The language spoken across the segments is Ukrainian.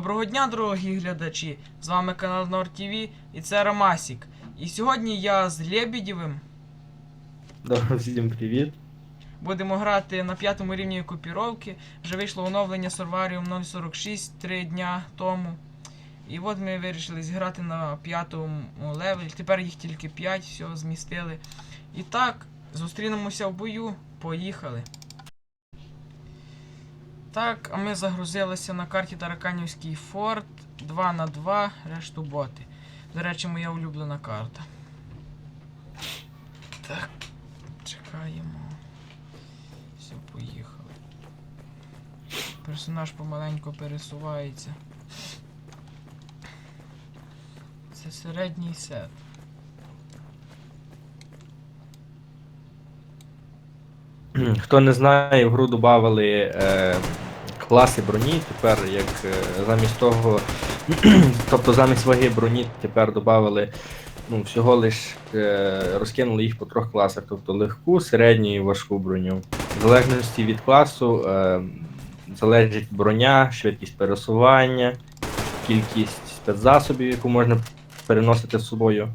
Доброго дня, дорогі глядачі! З вами канал Норд ТВ і це Ромасік. І сьогодні я з Лебедєвим Добре, всім привіт. будемо грати на п'ятому рівні копіровки. Вже вийшло оновлення Survarium 046 три дня тому. І от ми вирішили зіграти на п'ятому левелі. Тепер їх тільки 5, все змістили. І так, зустрінемося в бою. Поїхали. Так, а ми загрузилися на карті Тараканівський форт 2 на 2 решту боти. До речі, моя улюблена карта. Так, чекаємо. Все, поїхали. Персонаж помаленьку пересувається. Це середній сет. Хто не знає, в гру додавали е, класи броні. Тепер як е, замість того, тобто замість ваги броні тепер додавали ну, всього лиш е, розкинули їх по трьох класах, тобто легку, середню і важку броню. В залежності від класу е, залежить броня, швидкість пересування, кількість спецзасобів, яку можна переносити з собою.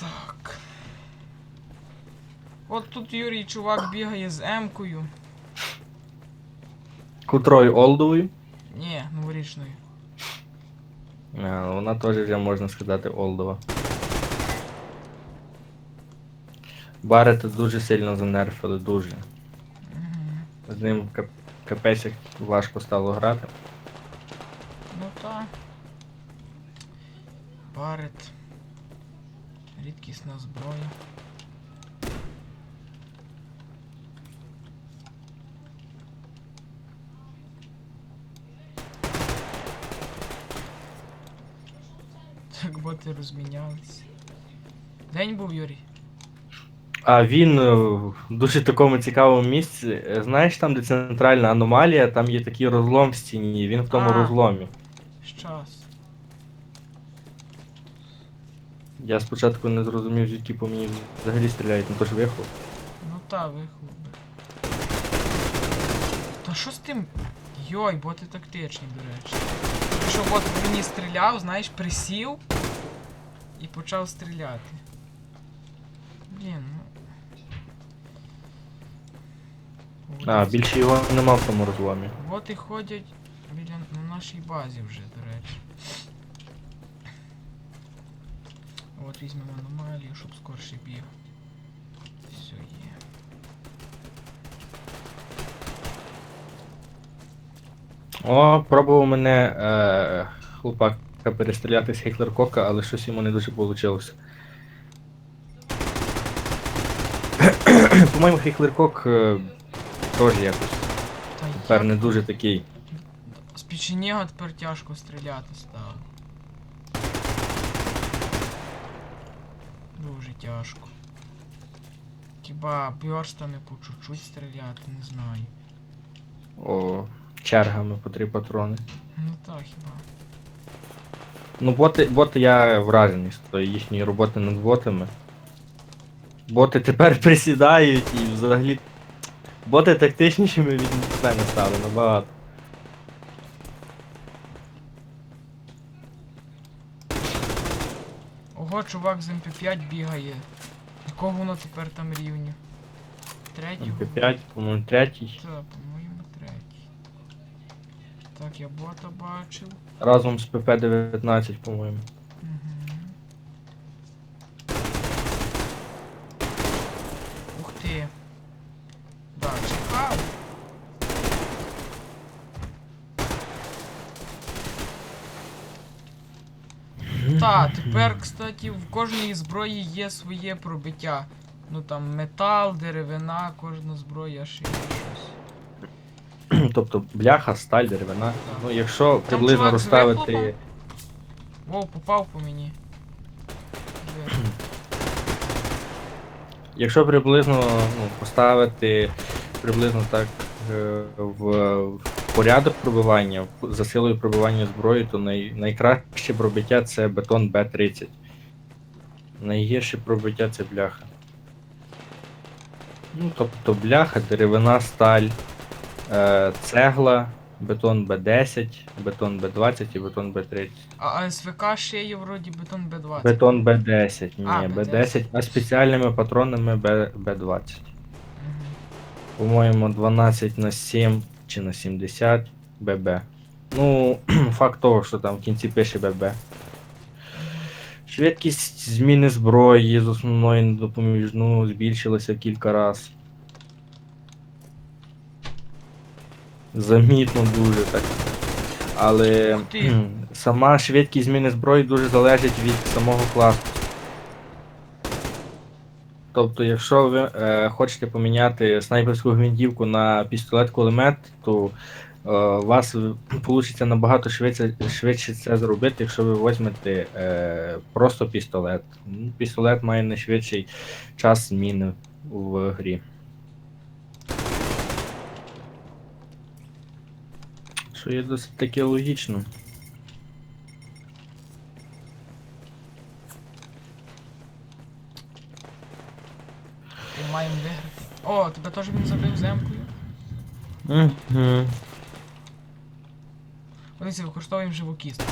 Так. От тут Юрій чувак бігає з М-кою. Котрою олдовою. Ні, новорічною. А, Вона теж вже можна сказати олдова. Барета дуже сильно занерфили, дуже. Угу. З ним кап- капець як важко стало грати. Ну та. Барет. Рідкісна зброя. Так розмінялися. День був, Юрій. А він е, в дуже такому цікавому місці. Е, Знаєш, там, де центральна аномалія, там є такий розлом в стіні, і він в тому А. розломі. Щас. Я спочатку не зрозумів, звідки по мені взагалі стріляють, ну то ж вихлоп. Ну та, вихлоп. би. Та що з тим? Йой, боти тактичні, до речі. Ти що бот в мені стріляв, знаєш, присів і почав стріляти. Блін, ну. А, більше його нема в тому розломі. Боти ходять біля на нашій базі вже, до речі. От візьмемо аномалію, щоб скорше біг. Все є. О, пробував мене е, хлопака перестріляти з Хейклер-Кока, але щось йому не дуже вийшло. По-моєму, Хейклер-Кок е, теж якось Та тепер як не дуже такий. З печенєга тепер тяжко стріляти стало. Дуже тяжко. Хіба бьорстами по чуть-чуть стріляти, не знаю. О, чергами по три патрони. Ну так хіба. Ну, боти, боти я вражений з їхньої роботи над ботами. Боти тепер присідають і взагалі. Боти тактичнішими від мене стали набагато. Ого, чувак з МП5 бігає. Якого воно тепер там рівня? Третього? МП5, по-моєму, третій. Так, по-моєму, третій. Так, я бота бачив. Разом з ПП-19, по-моєму. Угу. Ух ти. Да, чекав. Та, тепер, кстати, в кожній зброї є своє пробиття. Ну там метал, деревина, кожна зброя ще є. Тобто бляха, сталь, деревина. Ну, якщо приблизно чувак з розставити. Воу, попав по мені. Є. Якщо приблизно ну, поставити приблизно так е, в, в порядок пробивання, в- за силою пробивання зброї, то най, найкраще пробиття це бетон Б-30. Найгірше пробиття це бляха. Ну, тобто бляха, деревина, сталь, цегла, бетон Б10, бетон Б20 і бетон Б30. А АСВК ще є вроді бетон Б20. Бетон Б10, ні, А, Б10, Б10. а спеціальними патронами Б, Б20. Мгм. По-моєму, 12 на 7 чи на 70 ББ. Ну, факт того, що там в кінці пише ББ. Швидкість зміни зброї з основної на допоміжну збільшилася в кілька разів. Замітно дуже так. Але кхм, сама швидкість зміни зброї дуже залежить від самого класу. Тобто, якщо ви е, хочете поміняти снайперську гвинтівку на пістолет-кулемет, то е, у вас вийде набагато швидше, швидше це зробити, якщо ви візьмете е, просто пістолет. Ну, Пістолет має найшвидший час зміни в грі. Що є досить таки логічно. І маємо виграти. О, тебе теж він забив земкою. Угу. Дивіться, використовуємо живу кістку.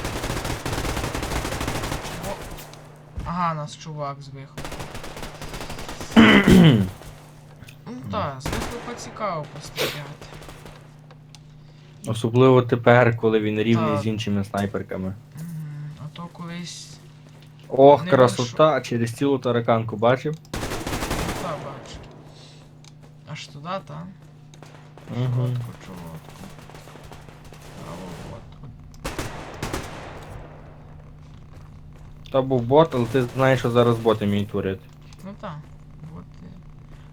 О. Ага, нас чувак з. Ну так, з виходу цікаво постріляти. Особливо тепер, коли він рівний Так. з іншими снайперками. Мгм, А то колись. Ох, Не красота, через цілу тараканку бачив. Так, бачу. Аж туди, та? Угу. Чотко, чотко. А от, от. То був бот, але ти знаєш, що зараз боти вміють творити. Ну так. От. ти.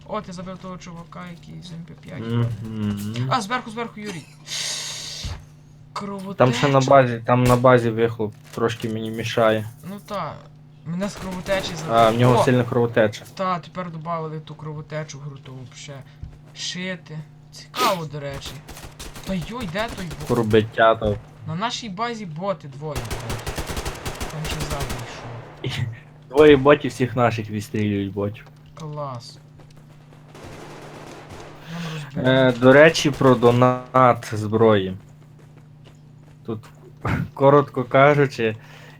О, ти забив того чувака, який з МП5. Мгм. А, зверху, зверху, Юрій. Кровотеча. Там ще на базі, там на базі вихлоп трошки мені мішає. Ну так. Мене з кровотечі забив. А, в нього О, сильна кровотеча. Та, тепер додали ту кровотечу в гру, то взагалі. Шити. Цікаво, до речі. Та йой, де той бот? Пробиття то. На нашій базі боти двоє. Там ще ззаду йшов. Двоє ботів всіх наших відстрілюють ботів. Клас. Нам розбили. Е, до речі, про донат зброї. Тут, коротко кажучи,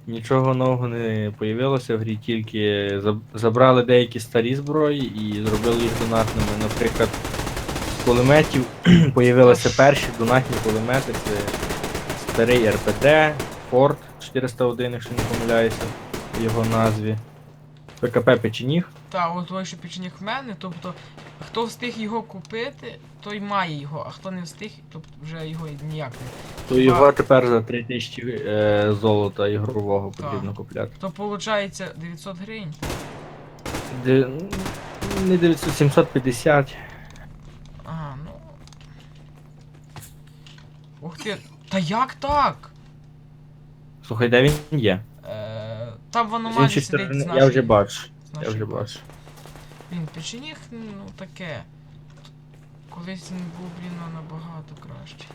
нічого нового не появилося в грі, тільки забрали деякі старі зброї і зробили їх донатними. Наприклад, з кулеметів появилися перші донатні кулемети. Це старий РПД, Форд 401, якщо не помиляюся, в його назві. ПКП Печеніг. Та, от той, що печенік в мене, тобто, хто встиг його купити, той має його, а хто не встиг, тобто вже його ніяк не. То його тепер за 3000 е, золота ігрового потрібно купляти. То виходить 900 гривень. Де, не 900, 750. Ага, ну. Ух ти. Та як так? Слухай, де він є? Е, там в З аномалії іншої сидить сторони, я нашої- вже бачу. з Я нашої вже бачу. Він печеніг, ну таке. Колись він був, блін, набагато краще.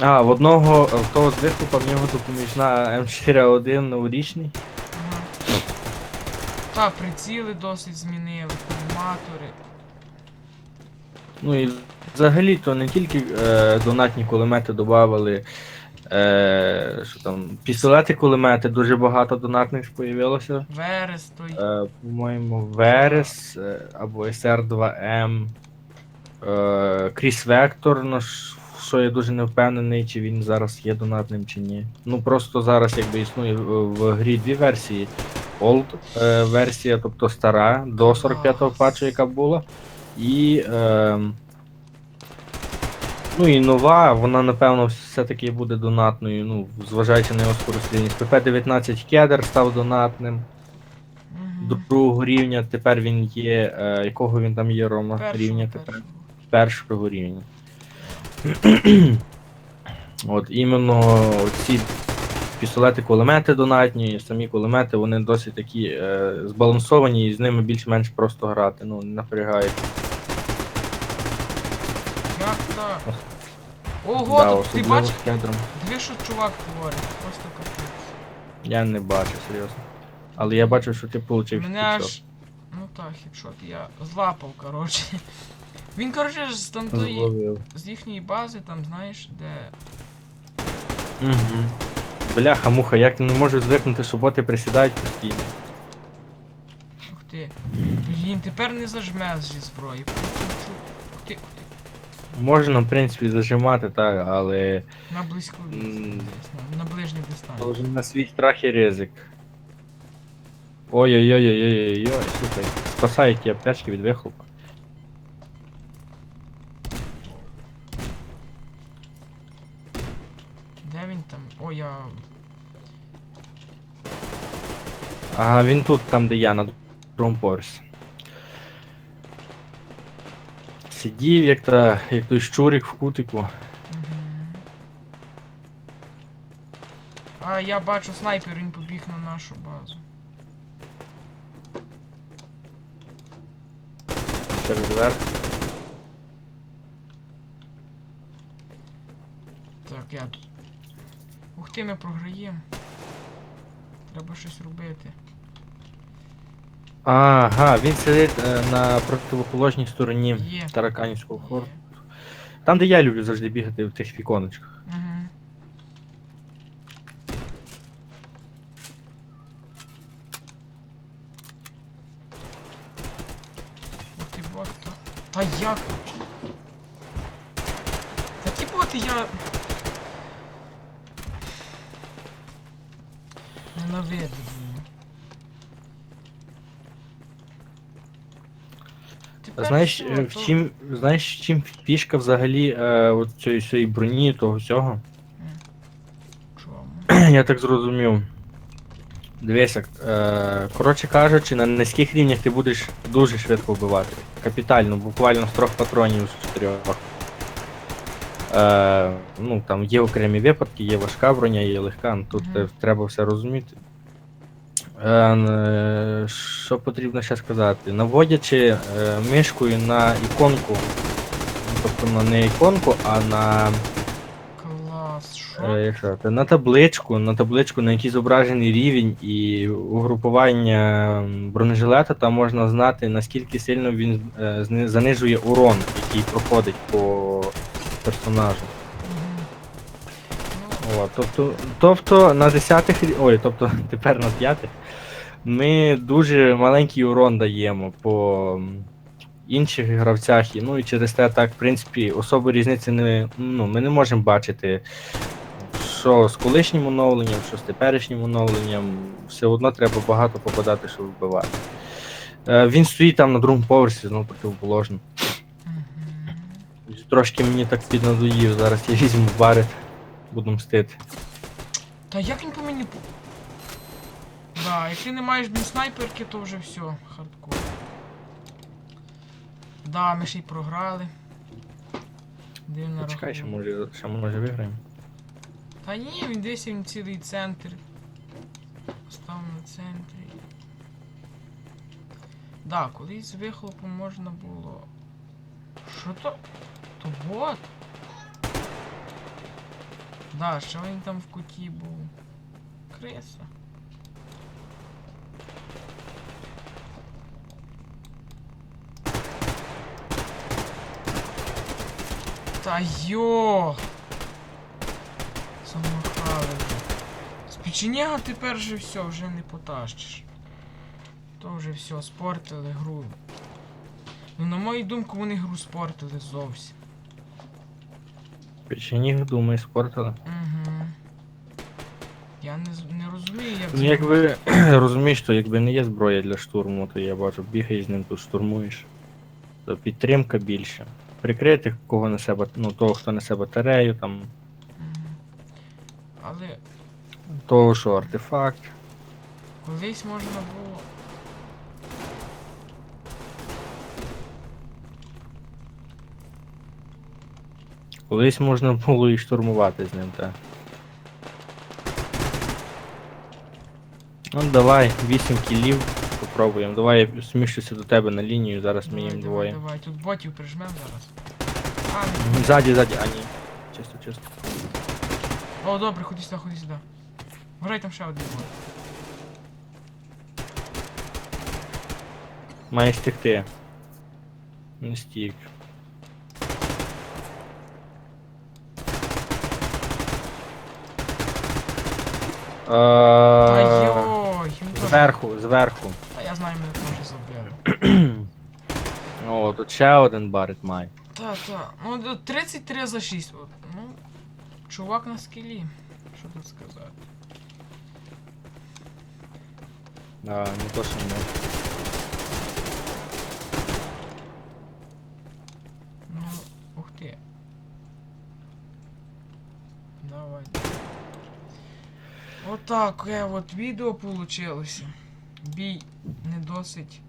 А, в одного в того з вихлопа в нього допоміжна М4А1 новорічний. Ага. Та, приціли досить змінили, коліматори. Ну і взагалі то не тільки е, донатні кулемети додавали. Е, що там, пістолети кулемети, дуже багато донатних появилося. Верес той. Е, по-моєму, Верес е, або SR2M. Е, Кріс Вектор, ну, що я дуже не впевнений, чи він зараз є донатним чи ні. Ну просто зараз якби існує в, в грі дві версії. Old е, версія, тобто стара, до 45-го патчу, яка була. І. Е, ну і нова, вона напевно все-таки буде донатною, ну, зважаючи на його скорострільність. pp 19 кедр став донатним другого рівня, тепер він є. Е, якого він там є Рома? Першого, рівня тепер? першого. Першого рівня. От іменно ці пістолети кулемети донатні, самі кулемети, вони досить такі е, збалансовані і з ними більш-менш просто грати. Ну, не напрягають. Як так? Ого, Да, тут ти особливо бачиш? з кедром. Диви, що чувак творить, просто капець. Я не бачу, серйозно. Але я бачу, що ти получив Мене аж. Ну так, хіпшот я злапав, коротше. Він, коротше, з там тої. Зловив. З їхньої бази, там, знаєш, де. Угу. Бляха, муха, як не можу звикнути, що боти присідають постійно. Ух ти. Блін, тепер не зажме зі зброї. Можна, в принципі, зажимати, так, але На близьку відстань, на ближню дистанцію. Должен на свій страх і ризик. Ой-ой-ой-ой-ой-ой, слухай, спасають ті аптечки від вихлопа. Де він там? О, я. Ага, він тут, там, де я, на другому поверсі. Сидів, як, та, як той щурик в кутику. А, я бачу снайпер, він побіг на нашу базу. Через верх. Так, я тут. Ух ти, ми програємо. Треба щось робити. Ага, він сидить е, на противоположній стороні Є. тараканівського хору. Там, де я люблю завжди бігати в тих віконечках. Мгм. Ух ти бот. то- Та як? Такі боти я. Ненавиду. блін. Тепер Знаєш, е, в чим, знаєш, в чим фішка взагалі е, от цієї, цієї броні, того всього? Чому? Я так зрозумів. Дивися, е, коротше кажучи, на низьких рівнях ти будеш дуже швидко вбивати. Капітально, буквально з трьох патронів з чотирьох. Е, ну, там є окремі випадки, є важка броня, є легка, ну, тут е, треба все розуміти. Е, е, що потрібно ще сказати? Наводячи е, мишкою на іконку, тобто на не іконку, а на Клас, що? Е, на табличку, на табличку, на якій зображений рівень і угрупування бронежилета, там можна знати, наскільки сильно він занижує урон, який проходить по персонажу. О, тобто, тобто на 10 рі- ой, тобто тепер на 5 ми дуже маленький урон даємо по інших гравцях, і, ну і через те так, в принципі, особи різниці не, ну, ми не можемо бачити, що з колишнім оновленням, що з теперішнім оновленням, все одно треба багато попадати, щоб вбивати. Е, Він стоїть там на другому поверсі, знову противоположно. Трошки мені так піднадоїв, зараз я візьму барит, буду мстити. Та як він по мені. Да, як ти не маєш блін, снайперки, то вже все, хардкор. Да, ми ще й програли. Дивно Почекай, ще може, ще може виграємо. Та ні, він десь він цілий центр. Став на центрі. Да, колись з вихлопом можна було. Що то? То бот? Да, що він там в куті був? Криса. Та йо! Замахали вже. З тепер же все, вже не потащиш. То вже все, спортили гру. Ну, на мою думку, вони гру спортили зовсім. Печеніг, думаю, спортили. Угу. Я не, не розумію, як Ну, якби розумієш, що якби не є зброя для штурму, то я бачу, бігаєш з ним тут штурмуєш. То підтримка більше. Прикрити кого на себе, ну того, хто на себе батарею, там, Але того, що артефакт. колись можна було. Колись можна було і штурмувати з ним, так. Ну давай, 8 кілів, попробуємо. Давай я сміщуся до тебе на лінію, зараз ми їм двоє. давай. Тут ботів прижмем зараз. А, ні. Ззаді, ззаді, а ні. Чисто, чисто. О, добре, ходи сюди, ходи сюди. Грай там ще один бот. Має стікти. Не стік. Е, Ай-йой, він теж- Зверху, зверху. Та я знаю, мене теж забили. О, тут ще один барит має. Та, та. Ну, до 33 за 6. От. Ну, чувак на скілі. Що тут сказати? А, не то, що не. Ну, ух ти. Давай. Отак, е, от відео получилося. Бій не досить.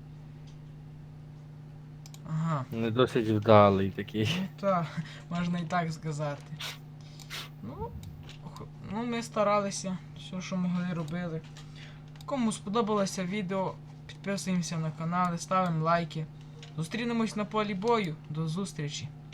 Ага. Не досить вдалий такий. Ну так, можна і так сказати. Ну, ну ми старалися, все, що могли, робили. Кому сподобалося відео, підписуємося на канал, ставимо лайки. Зустрінемось на полі бою. До зустрічі!